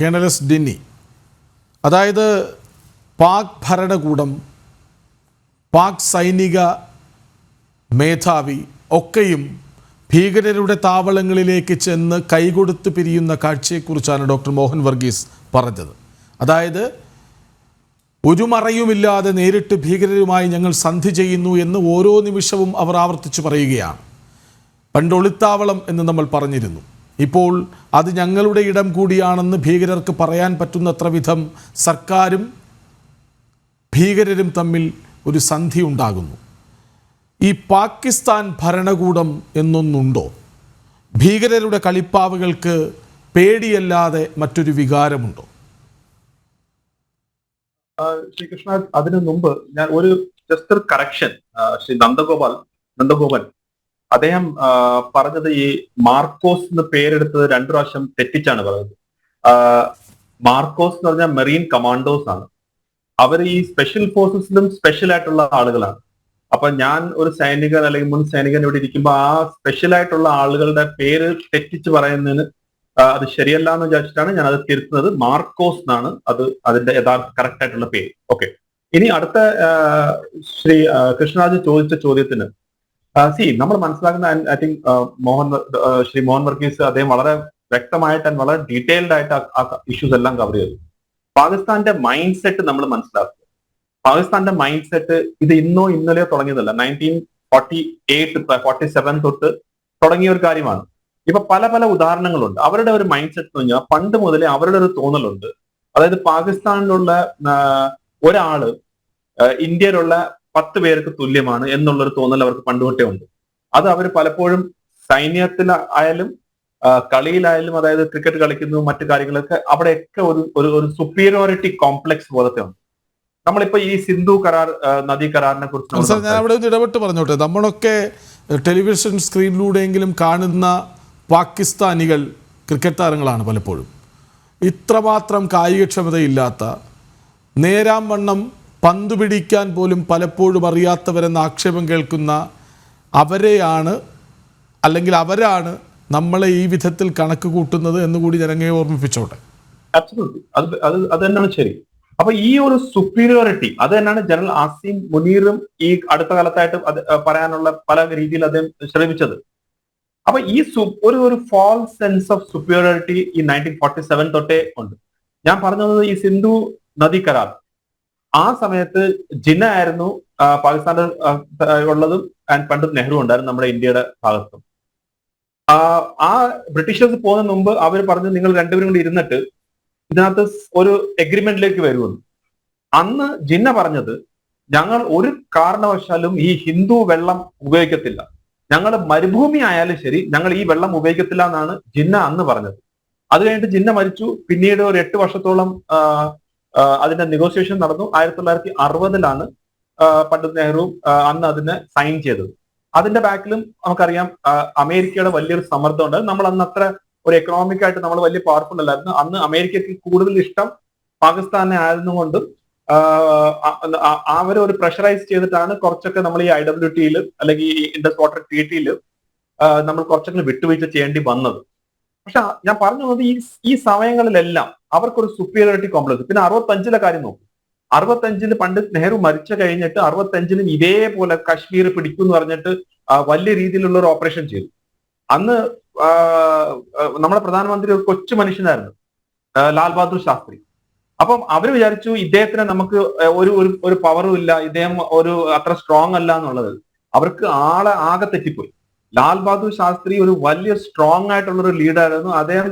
Colonel S ഡിന്നി. അതായത് പാക് ഭരണകൂടം പാക് സൈനിക മേധാവി ഒക്കെയും ഭീകരരുടെ താവളങ്ങളിലേക്ക് ചെന്ന് കൈകൊടുത്ത് പിരിയുന്ന കാഴ്ചയെക്കുറിച്ചാണ് ഡോക്ടർ മോഹൻ വർഗീസ് പറഞ്ഞത്. അതായത് ഒരു മറയുമില്ലാതെ നേരിട്ട് ഭീകരരുമായി ഞങ്ങൾ സന്ധി ചെയ്യുന്നു എന്ന് ഓരോ നിമിഷവും അവർ ആവർത്തിച്ച് പറയുകയാണ്. പണ്ട് ഒളിത്താവളം എന്ന് നമ്മൾ പറഞ്ഞിരുന്നു. ഇപ്പോൾ അത് ഞങ്ങളുടെ ഇടം കൂടിയാണെന്ന് ഭീകരർക്ക് പറയാൻ പറ്റുന്നത്ര വിധം സർക്കാരും ഭീകരരും തമ്മിൽ ഒരു സന്ധി ഉണ്ടാകുന്നു. ഈ പാകിസ്ഥാൻ ഭരണകൂടം എന്നൊന്നുണ്ടോ? ഭീകരരുടെ കളിപ്പാവുകൾക്ക് പേടിയല്ലാതെ മറ്റൊരു വികാരമുണ്ടോ? ശ്രീകൃഷ്ണ അതിനു മുമ്പ് ഞാൻ ഒരു ജസ്റ്റ് കറക്ഷൻ ശ്രീ നന്ദഗോപാൽ നന്ദഗോപൻ അദ്ദേഹം പറഞ്ഞത് ഈ മാർക്കോസ് എന്ന് പേരെടുത്തത് രണ്ടു പ്രാവശ്യം തെറ്റിച്ചാണ് പറഞ്ഞത്. മാർക്കോസ് എന്ന് പറഞ്ഞാൽ മെറീൻ കമാൻഡോസ് ആണ്. അവർ ഈ സ്പെഷ്യൽ ഫോഴ്സസിലും സ്പെഷ്യൽ ആയിട്ടുള്ള ആളുകളാണ്. അപ്പൊ ഞാൻ ഒരു സൈനികൻ അല്ലെങ്കിൽ മുൻ സൈനികൻ ഇവിടെ ഇരിക്കുമ്പോൾ ആ സ്പെഷ്യൽ ആയിട്ടുള്ള ആളുകളുടെ പേര് തെറ്റിച്ച് പറയുന്നതിന് അത് ശരിയല്ല എന്ന് വിചാരിച്ചിട്ടാണ് ഞാൻ അത് തിരുത്തുന്നത്. മാർക്കോസ് എന്നാണ് അത് അതിന്റെ യഥാർത്ഥ കറക്റ്റ് ആയിട്ടുള്ള പേര്. ഓക്കെ. ഇനി അടുത്ത ശ്രീ കൃഷ്ണരാജ് ചോദിച്ച ചോദ്യത്തിന് സി നമ്മൾ മനസ്സിലാക്കുന്ന ഐ തിങ്ക് മോഹൻ ശ്രീ മോഹൻ വർഗീസ് അദ്ദേഹം വളരെ വ്യക്തമായിട്ട് വളരെ ഡീറ്റെയിൽഡ് ആയിട്ട് ആ ഇഷ്യൂസ് എല്ലാം കവർ ചെയ്തു. പാകിസ്ഥാന്റെ മൈൻഡ് സെറ്റ് നമ്മൾ മനസ്സിലാക്കുക. പാകിസ്ഥാന്റെ മൈൻഡ് സെറ്റ് ഇത് ഇന്നോ ഇന്നലെയോ തുടങ്ങിയതല്ല. Nineteen forty eight forty seven തൊട്ട് തുടങ്ങിയ ഒരു കാര്യമാണ്. ഇപ്പൊ പല പല ഉദാഹരണങ്ങളുണ്ട്. അവരുടെ ഒരു മൈൻഡ് സെറ്റ് എന്ന് പറഞ്ഞാൽ പണ്ട് മുതലേ അവരുടെ ഒരു തോന്നലുണ്ട്. അതായത് പാകിസ്ഥാനിലുള്ള ഒരാൾ ഇന്ത്യയിലുള്ള പത്ത് പേർക്ക് തുല്യമാണ് എന്നുള്ളൊരു തോന്നൽ അവർക്ക് പണ്ടുകൊട്ടേ ഉണ്ട്. അത് അവർ പലപ്പോഴും സൈന്യത്തിൽ ആയാലും കളിയിലായാലും അതായത് ക്രിക്കറ്റ് കളിക്കുന്നു മറ്റു കാര്യങ്ങളൊക്കെ അവിടെയൊക്കെ ഒരു ഒരു ഒരു സുപ്പീരിയോറിറ്റി കോംപ്ലക്സ് പോലത്തെ ഉണ്ട്. നമ്മളിപ്പോ ഈ സിന്ധു കരാർ നദി നദീ കരാറിനെ കുറിച്ച് ഞാൻ അവിടെ ഒന്ന് ഇടപെട്ട് പറഞ്ഞോട്ടെ? നമ്മളൊക്കെ ടെലിവിഷൻ സ്ക്രീനിലൂടെയെങ്കിലും കാണുന്ന പാകിസ്ഥാനികൾ ക്രിക്കറ്റ് താരങ്ങളാണ് പലപ്പോഴും. ഇത്രമാത്രം കായികക്ഷമതയില്ലാത്ത നേരാം വണ്ണം പന്ത് പിടിക്കാൻ പോലും പലപ്പോഴും അറിയാത്തവരെന്ന ആക്ഷേപം കേൾക്കുന്ന അവരെയാണ് അല്ലെങ്കിൽ അവരാണ് നമ്മളെ ഈ വിധത്തിൽ കണക്ക് കൂട്ടുന്നത് എന്നുകൂടി ജനങ്ങളെ ഓർമ്മിപ്പിച്ചോട്ടെ. അത് അത് അത് തന്നെയാണ് ശരി. അപ്പൊ ഈ ഒരു സുപ്പീരിയോറിറ്റി അത് തന്നെയാണ് ജനറൽ ആസിം മുനീറും ഈ അടുത്ത കാലത്തായിട്ട് അത് പറയാനുള്ള പല രീതിയിൽ അദ്ദേഹം ശ്രമിച്ചത്. അപ്പൊ ഈ ഒരു ഒരു ഫാൾസ് സെൻസ് ഓഫ് സുപ്പീരിയോറിറ്റി ഈ നയന്റീൻ ഫോർട്ടി സെവൻ തൊട്ടേ ഉണ്ട്. ഞാൻ പറഞ്ഞത് ഈ സിന്ധു നദി കരാർ. ആ സമയത്ത് ജിന്ന ആയിരുന്നു പാകിസ്ഥാന്റെ ഉള്ളതും ആൻഡ് പണ്ട് നെഹ്റു ഉണ്ടായിരുന്നു നമ്മുടെ ഇന്ത്യയുടെ ഭാഗത്തും. ആ ബ്രിട്ടീഷേഴ്സ് പോകുന്നതിന് മുമ്പ് അവർ പറഞ്ഞു നിങ്ങൾ രണ്ടുപേരും കൂടി ഇരുന്നിട്ട് ഇതിനകത്ത് ഒരു എഗ്രിമെന്റിലേക്ക് വരുമെന്ന് അന്ന് ജിന്ന പറഞ്ഞത് ഞങ്ങൾ ഒരു കാരണവശാലും ഈ ഹിന്ദു വെള്ളം ഉപയോഗിക്കത്തില്ല. ഞങ്ങൾ മരുഭൂമി ആയാലും ശരി ഞങ്ങൾ ഈ വെള്ളം ഉപയോഗിക്കത്തില്ല എന്നാണ് ജിന്ന അന്ന് പറഞ്ഞത്. അത് കഴിഞ്ഞിട്ട് ജിന്ന മരിച്ചു. പിന്നീട് ഒരു എട്ട് വർഷത്തോളം അതിന്റെ നെഗോസിയേഷൻ നടന്നു. ആയിരത്തി തൊള്ളായിരത്തി അറുപതിലാണ് പണ്ഡിത് നെഹ്റു അന്ന് അതിനെ സൈൻ ചെയ്തത്. അതിന്റെ ബാക്കിലും നമുക്കറിയാം അമേരിക്കയുടെ വലിയൊരു സമ്മർദ്ദം ഉണ്ട് നമ്മൾ അന്ന് അത്ര ഒരു എക്കണോമിക് ആയിട്ട് നമ്മൾ വലിയ പവർഫുൾ അല്ലായിരുന്നു. അന്ന് അമേരിക്കയ്ക്ക് കൂടുതൽ ഇഷ്ടം പാകിസ്ഥാനെ ആയിരുന്നുകൊണ്ടും അവരെ ഒരു പ്രഷറൈസ് ചെയ്തിട്ടാണ് കുറച്ചൊക്കെ നമ്മൾ ഈ ഐ ഡബ്ല്യു ടിയിൽ അല്ലെങ്കിൽ ഈ ഇൻഡസ് വാട്ടർ ടി ടിയിൽ നമ്മൾ കുറച്ചൊക്കെ വിട്ടുവീഴ്ച ചെയ്യേണ്ടി വന്നത്. പക്ഷെ ഞാൻ പറഞ്ഞു വന്നത് ഈ ഈ സമയങ്ങളിലെല്ലാം അവർക്കൊരു സുപ്പീരിയോറിറ്റി കോംപ്ലക്സ് പിന്നെ അറുപത്തഞ്ചിലെ കാര്യം നോക്കും. അറുപത്തഞ്ചിൽ പണ്ട് നെഹ്റു മരിച്ചു കഴിഞ്ഞിട്ട് അറുപത്തഞ്ചിലും ഇതേപോലെ കശ്മീർ പിടിക്കും എന്ന് പറഞ്ഞിട്ട് വലിയ രീതിയിലുള്ള ഒരു ഓപ്പറേഷൻ ചെയ്തു. അന്ന് നമ്മുടെ പ്രധാനമന്ത്രി ഒരു കൊച്ചു മനുഷ്യനായിരുന്നു ലാൽ ബഹാദൂർ ശാസ്ത്രി. അപ്പം അവർ വിചാരിച്ചു ഇദ്ദേഹത്തിന് നമുക്ക് ഒരു ഒരു പവറും ഇല്ല ഇദ്ദേഹം ഒരു അത്ര സ്ട്രോങ് അല്ല എന്നുള്ളത്. അവർക്ക് ആളെ ആകെ തെറ്റിപ്പോയി. ലാൽ ബഹാദൂർ ശാസ്ത്രി ഒരു വലിയ സ്ട്രോങ് ആയിട്ടുള്ള ഒരു ലീഡറായിരുന്നു അദ്ദേഹം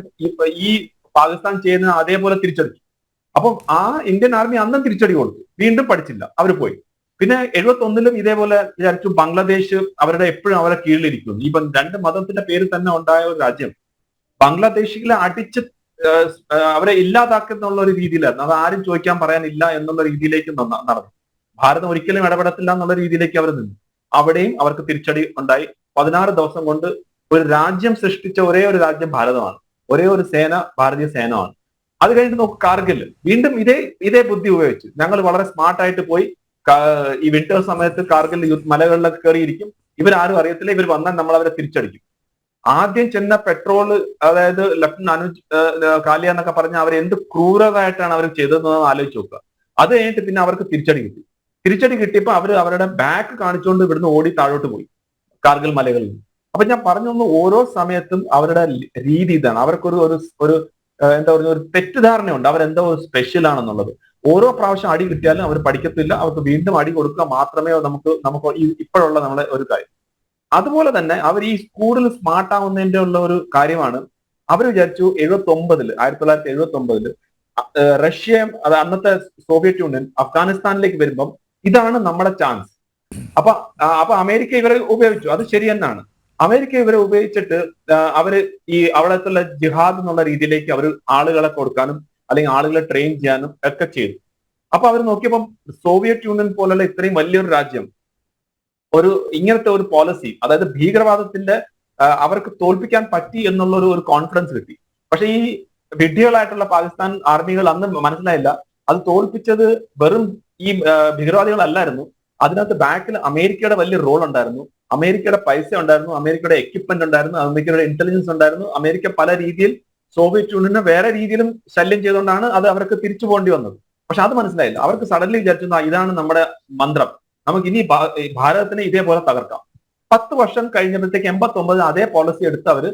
ഈ പാകിസ്ഥാൻ ചെയ്യുന്ന അതേപോലെ തിരിച്ചടിച്ചു. അപ്പം ആ ഇന്ത്യൻ ആർമി അന്നും തിരിച്ചടി കൊടുത്തു. വീണ്ടും പഠിച്ചില്ല. അവർ പോയി. പിന്നെ എഴുപത്തി ഒന്നിലും ഇതേപോലെ വിചാരിച്ചു ബംഗ്ലാദേശ് അവരുടെ എപ്പോഴും അവരെ കീഴിലിരിക്കുന്നു. ഈ രണ്ട് മതത്തിന്റെ പേര് തന്നെ ഉണ്ടായ ഒരു രാജ്യം. ബംഗ്ലാദേശിലെ അടിച്ച് അവരെ ഇല്ലാതാക്കുന്നുള്ള ഒരു രീതിയിലായിരുന്നു. അത് ആരും ചോദിക്കാൻ പറയാനില്ല എന്നുള്ള രീതിയിലേക്ക് നടന്നു. ഭാരതം ഒരിക്കലും ഇടപെടത്തില്ല എന്നുള്ള രീതിയിലേക്ക് അവർ നിന്നു. അവിടെയും അവർക്ക് തിരിച്ചടി ഉണ്ടായി. പതിനാറ് ദിവസം കൊണ്ട് ഒരു രാജ്യം സൃഷ്ടിച്ച ഒരേ ഒരു രാജ്യം ഭാരതമാണ്. ഒരേ ഒരു സേന ഭാരതീയ സേനമാണ് അത് കഴിഞ്ഞിട്ട് നോക്ക് കാർഗിൽ. വീണ്ടും ഇതേ ഇതേ ബുദ്ധി ഉപയോഗിച്ചു. ഞങ്ങൾ വളരെ സ്മാർട്ട് ആയിട്ട് പോയി. ഈ വിന്റർ സമയത്ത് കാർഗിൽ മലകളിലൊക്കെ കയറിയിരിക്കും ഇവരാരും അറിയത്തില്ല. ഇവർ വന്നാൽ നമ്മൾ അവരെ തിരിച്ചടിക്കും. ആദ്യം ചെന്ന പെട്രോൾ അതായത് ലഫ്റ്റനന്റ് അനുജ് കാലിയ എന്നൊക്കെ പറഞ്ഞ അവർ എന്ത് ക്രൂരതായിട്ടാണ് അവർ ചെയ്തതെന്ന് ആലോചിച്ച് നോക്കുക. അത് കഴിഞ്ഞിട്ട് പിന്നെ അവർക്ക് തിരിച്ചടി കിട്ടി. തിരിച്ചടി കിട്ടിയപ്പോൾ അവർ അവരുടെ ബാക്ക് കാണിച്ചുകൊണ്ട് ഇവിടുന്ന് ഓടി താഴോട്ട് പോയി. കാർഗിൽ മലകളിൽ. അപ്പൊ ഞാൻ പറഞ്ഞു തന്നു ഓരോ സമയത്തും അവരുടെ രീതി ഇതാണ്. അവർക്കൊരു ഒരു ഒരു എന്താ പറയുക ഒരു തെറ്റിദ്ധാരണയുണ്ട്. അവരെന്തോ സ്പെഷ്യൽ ആണെന്നുള്ളത് ഓരോ പ്രാവശ്യം അടി കിട്ടിയാലും അവർ പഠിക്കത്തില്ല. അവർക്ക് വീണ്ടും അടി കൊടുക്കുക മാത്രമേ നമുക്ക് നമുക്ക് ഇപ്പോഴുള്ള നമ്മളെ ഒരു കാര്യം. അതുപോലെ തന്നെ അവർ ഈ സ്കൂളിൽ സ്മാർട്ട് ആവുന്നതിന്റെ ഉള്ള ഒരു കാര്യമാണ്. അവർ വിചാരിച്ചു എഴുപത്തി ഒമ്പതിൽ ആയിരത്തി തൊള്ളായിരത്തി എഴുപത്തി ഒമ്പതിൽ റഷ്യ അത് അന്നത്തെ സോവിയറ്റ് യൂണിയൻ അഫ്ഗാനിസ്ഥാനിലേക്ക് വരുമ്പം ഇതാണ് നമ്മുടെ ചാൻസ് അപ്പൊ അപ്പൊ അമേരിക്ക ഇവരെ ഉപയോഗിച്ചു. അത് ശരി തന്നെയാണ് അമേരിക്ക ഇവരെ ഉപയോഗിച്ചിട്ട് അവർ ഈ അവിടത്തുള്ള ജിഹാദ് എന്നുള്ള രീതിയിലേക്ക് അവർ ആളുകളെ കൊടുക്കാനും അല്ലെങ്കിൽ ആളുകളെ ട്രെയിൻ ചെയ്യാനും ഒക്കെ ചെയ്തു. അപ്പൊ അവർ നോക്കിയപ്പം സോവിയറ്റ് യൂണിയൻ പോലുള്ള ഇത്രയും വലിയൊരു രാജ്യം ഒരു ഇങ്ങനത്തെ ഒരു പോളിസി അതായത് ഭീകരവാദത്തിന്റെ അവർക്ക് തോൽപ്പിക്കാൻ പറ്റി എന്നുള്ള ഒരു കോൺഫിഡൻസ് കിട്ടി. പക്ഷെ ഈ വിഡ്ഢികളായിട്ടുള്ള പാകിസ്ഥാൻ ആർമികൾ അന്ന് മനസ്സിലായില്ല. അത് തോൽപ്പിച്ചത് വെറും ഈ ഭീകരവാദികളല്ലായിരുന്നു. അതിനകത്ത് ബാക്കിൽ അമേരിക്കയുടെ വലിയ റോൾ ഉണ്ടായിരുന്നു. അമേരിക്കയുടെ പൈസ ഉണ്ടായിരുന്നു അമേരിക്കയുടെ എക്യുപ്മെന്റ് ഉണ്ടായിരുന്നു അമേരിക്കയുടെ ഇന്റലിജൻസ് ഉണ്ടായിരുന്നു. അമേരിക്ക പല രീതിയിൽ സോവിയറ്റ് യൂണിയനെ വേറെ രീതിയിലും ശല്യം ചെയ്തുകൊണ്ടാണ് അത് അവർക്ക് തിരിച്ചു പോകേണ്ടി വന്നത്. പക്ഷെ അത് മനസ്സിലായില്ല. അവർക്ക് സഡൻലി വിചാരിച്ചു ഇതാണ് നമ്മുടെ മന്ത്രം. നമുക്ക് ഇനി ഭാരതത്തിനെ ഇതേപോലെ തകർക്കാം. പത്ത് വർഷം കഴിഞ്ഞപ്പോഴത്തേക്ക് എൺപത്തി ഒമ്പത് അതേ പോളിസി എടുത്ത് അവർ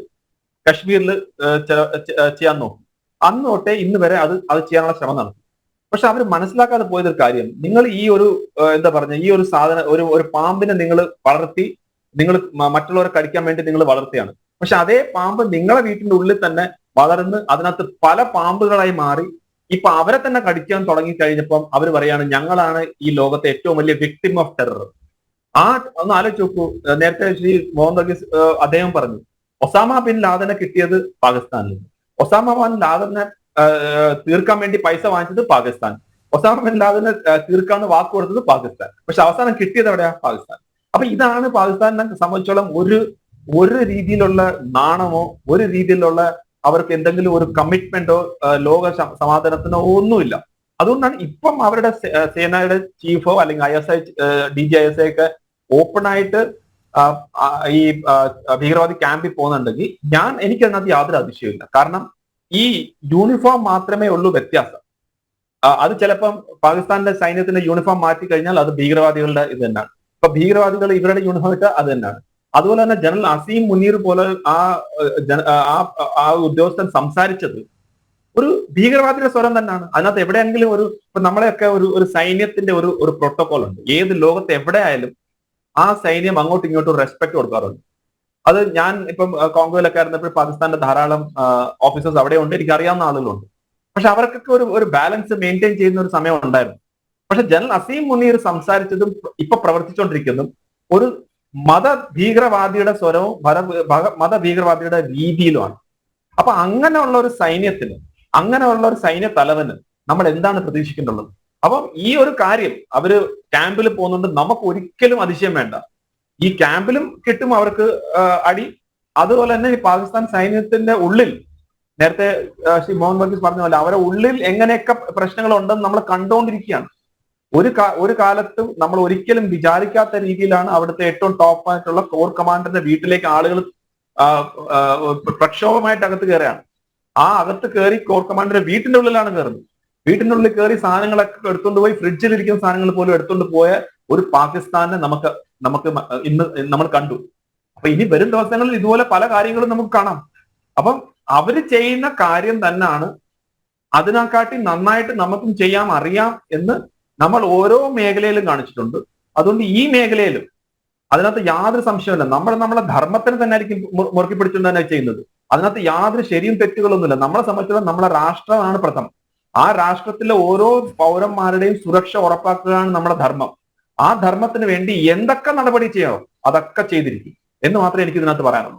കശ്മീരിൽ ചെയ്യാൻ നോക്കും. അന്ന് തൊട്ടേ ഇന്ന് വരെ അത് അത് ചെയ്യാനുള്ള ശ്രമം നടത്തി. പക്ഷെ അവർ മനസ്സിലാക്കാതെ പോയതൊരു കാര്യം. നിങ്ങൾ ഈ ഒരു എന്താ പറഞ്ഞ ഈ ഒരു സാധനം ഒരു ഒരു പാമ്പിനെ നിങ്ങൾ വളർത്തി നിങ്ങൾ മറ്റുള്ളവരെ കടിക്കാൻ വേണ്ടി നിങ്ങൾ വളർത്തിയാണ്. പക്ഷെ അതേ പാമ്പ് നിങ്ങളെ വീട്ടിന്റെ ഉള്ളിൽ തന്നെ വളർന്ന് അതിനകത്ത് പല പാമ്പുകളായി മാറി ഇപ്പൊ അവരെ തന്നെ കടിക്കാൻ തുടങ്ങി കഴിഞ്ഞപ്പം അവർ പറയാണ് ഞങ്ങളാണ് ഈ ലോകത്തെ ഏറ്റവും വലിയ വിക്ടിം ഓഫ് ടെറർ ആ ഒന്ന് ആലോചിച്ച് നോക്കൂ. നേരത്തെ ശ്രീ മോഹൻ വർഗീസ് അദ്ദേഹം പറഞ്ഞു ഒസാമ ബിൻ ലാദനെ കിട്ടിയത് പാകിസ്ഥാനിൽ ഒസാമ ബിൻ ലാദനെ തീർക്കാൻ വേണ്ടി പൈസ വാങ്ങിച്ചത് പാകിസ്ഥാൻ. ഒസാമ ബിൻ ലാദനെ തീർക്കാന്ന് വാക്ക് കൊടുത്തത് പാകിസ്ഥാൻ. പക്ഷെ അവസാനം കിട്ടിയത് എവിടെയാ? പാകിസ്ഥാൻ. അപ്പൊ ഇതാണ് പാകിസ്ഥാനെ സംബന്ധിച്ചോളം ഒരു ഒരു രീതിയിലുള്ള നാണമോ ഒരു രീതിയിലുള്ള അവർക്ക് എന്തെങ്കിലും ഒരു കമ്മിറ്റ്മെന്റോ ലോക സമാധാനത്തിനോ ഒന്നുമില്ല. അതുകൊണ്ടാണ് ഇപ്പം അവരുടെ സേനയുടെ ചീഫോ അല്ലെങ്കിൽ I S I D G I S I ഒക്കെ ഓപ്പൺ ആയിട്ട് ആ, ആ, ഈ ഭീകരവാദി ക്യാമ്പിൽ പോകുന്നുണ്ടെങ്കിൽ ഞാൻ എനിക്കതിനകത്ത് യാതൊരു അതിശയമില്ല കാരണം ഈ യൂണിഫോം മാത്രമേ ഉള്ളൂ വ്യത്യാസം. അത് ചിലപ്പം പാകിസ്ഥാനിലെ സൈന്യത്തിന്റെ യൂണിഫോം മാറ്റി കഴിഞ്ഞാൽ അത് ഭീകരവാദികളുടെ ഇത് തന്നെയാണ്. ഇപ്പൊ ഭീകരവാദികൾ ഇവരുടെ യൂണിഫോം ഇട്ട് അത് തന്നെയാണ്. അതുപോലെ തന്നെ ജനറൽ അസീം മുനീർ പോലെ ആ ആ ഉദ്യോഗസ്ഥൻ സംസാരിച്ചത് ഒരു ഭീകരവാദിയുടെ സ്വരം തന്നെയാണ്. അതിനകത്ത് എവിടെയെങ്കിലും ഒരു ഇപ്പൊ നമ്മളെയൊക്കെ ഒരു ഒരു സൈന്യത്തിന്റെ ഒരു ഒരു പ്രോട്ടോകോൾ ഉണ്ട്. ഏത് ലോകത്ത് എവിടെ ആയാലും ആ സൈന്യം അങ്ങോട്ടും ഇങ്ങോട്ടും റെസ്പെക്ട് കൊടുക്കാറുണ്ട്. അത് ഞാൻ ഇപ്പം കോൺഗ്രസിലൊക്കെ ആയിരുന്നപ്പോൾ പാകിസ്ഥാന്റെ ധാരാളം ഓഫീസേഴ്സ് അവിടെ ഉണ്ട്. എനിക്ക് അറിയാവുന്ന ആളുകളുണ്ട്. പക്ഷെ അവർക്കൊക്കെ ഒരു ഒരു ബാലൻസ് മെയിന്റെയിൻ ചെയ്യുന്ന ഒരു സമയം ഉണ്ടായിരുന്നു. പക്ഷെ ജനറൽ അസീം മുനീർ സംസാരിച്ചതും ഇപ്പൊ പ്രവർത്തിച്ചുകൊണ്ടിരിക്കുന്നതും ഒരു മത ഭീകരവാദിയുടെ സ്വരവും മത ഭീകരവാദിയുടെ രീതിയിലുമാണ്. അപ്പൊ അങ്ങനെയുള്ള ഒരു സൈന്യത്തിന് അങ്ങനെയുള്ള ഒരു സൈന്യ തലവന് നമ്മൾ എന്താണ് പ്രതീക്ഷിക്കേണ്ടത് അപ്പം ഈ ഒരു കാര്യം അവർ ക്യാമ്പിൽ പോകുന്നുണ്ട്. നമുക്ക് ഒരിക്കലും അതിശയം വേണ്ട. ഈ ക്യാമ്പിലും കിട്ടും അവർക്ക് അടി. അതുപോലെ തന്നെ പാകിസ്ഥാൻ സൈന്യത്തിന്റെ ഉള്ളിൽ നേരത്തെ ശ്രീ മോഹൻ വർഗീസ് പറഞ്ഞ പോലെ അവരെ ഉള്ളിൽ എങ്ങനെയൊക്കെ പ്രശ്നങ്ങൾ ഉണ്ടെന്ന് നമ്മൾ കണ്ടുകൊണ്ടിരിക്കുകയാണ്. ഒരു ഒരു കാലത്തും നമ്മൾ ഒരിക്കലും വിചാരിക്കാത്ത രീതിയിലാണ് അവിടുത്തെ ഏറ്റവും ടോപ്പ് ആയിട്ടുള്ള കോർ കമാൻഡറിന്റെ വീട്ടിലേക്ക് ആളുകൾ പ്രക്ഷോഭമായിട്ട് അകത്ത് കയറുകയാണ്. ആ അകത്ത് കയറി കോർ കമാൻഡറിന്റെ വീട്ടിന്റെ ഉള്ളിലാണ് കയറുന്നത്. വീട്ടിന്റെ ഉള്ളിൽ കയറി സാധനങ്ങളൊക്കെ എടുത്തുകൊണ്ട് പോയി ഫ്രിഡ്ജിൽ ഇരിക്കുന്ന സാധനങ്ങൾ പോലും എടുത്തുകൊണ്ട് പോയ ഒരു പാകിസ്ഥാനെ നമുക്ക് നമുക്ക് ഇന്ന് നമ്മൾ കണ്ടു. അപ്പൊ ഇനി വരും ദിവസങ്ങളിൽ ഇതുപോലെ പല കാര്യങ്ങളും നമുക്ക് കാണാം. അപ്പം അവർ ചെയ്യുന്ന കാര്യം തന്നെയാണ് അതിനെക്കാട്ടി നന്നായിട്ട് നമുക്കും ചെയ്യാൻ അറിയാം എന്ന് നമ്മൾ ഓരോ മേഖലയിലും കാണിച്ചിട്ടുണ്ട്. അതുകൊണ്ട് ഈ മേഖലയിലും അതിനകത്ത് യാതൊരു സംശയമില്ല നമ്മൾ നമ്മളെ ധർമ്മത്തിന് തന്നെ ആയിരിക്കും മുറുക്കി പിടിച്ചുകൊണ്ട് തന്നെ ചെയ്യുന്നത്. അതിനകത്ത് യാതൊരു ശരിയും തെറ്റുകളൊന്നുമില്ല. നമ്മളെ സംബന്ധിച്ചിടത്തോളം നമ്മളെ രാഷ്ട്രമാണ് പ്രഥമം. ആ രാഷ്ട്രത്തിലെ ഓരോ പൗരന്മാരുടെയും സുരക്ഷ ഉറപ്പാക്കുകയാണ് നമ്മുടെ ധർമ്മം. ആ ധർമ്മത്തിന് വേണ്ടി എന്തൊക്കെ നടപടി ചെയ്യണോ അതൊക്കെ ചെയ്തിരിക്കും എന്ന് മാത്രമേ എനിക്ക് ഇതിനകത്ത് പറയാനുള്ളൂ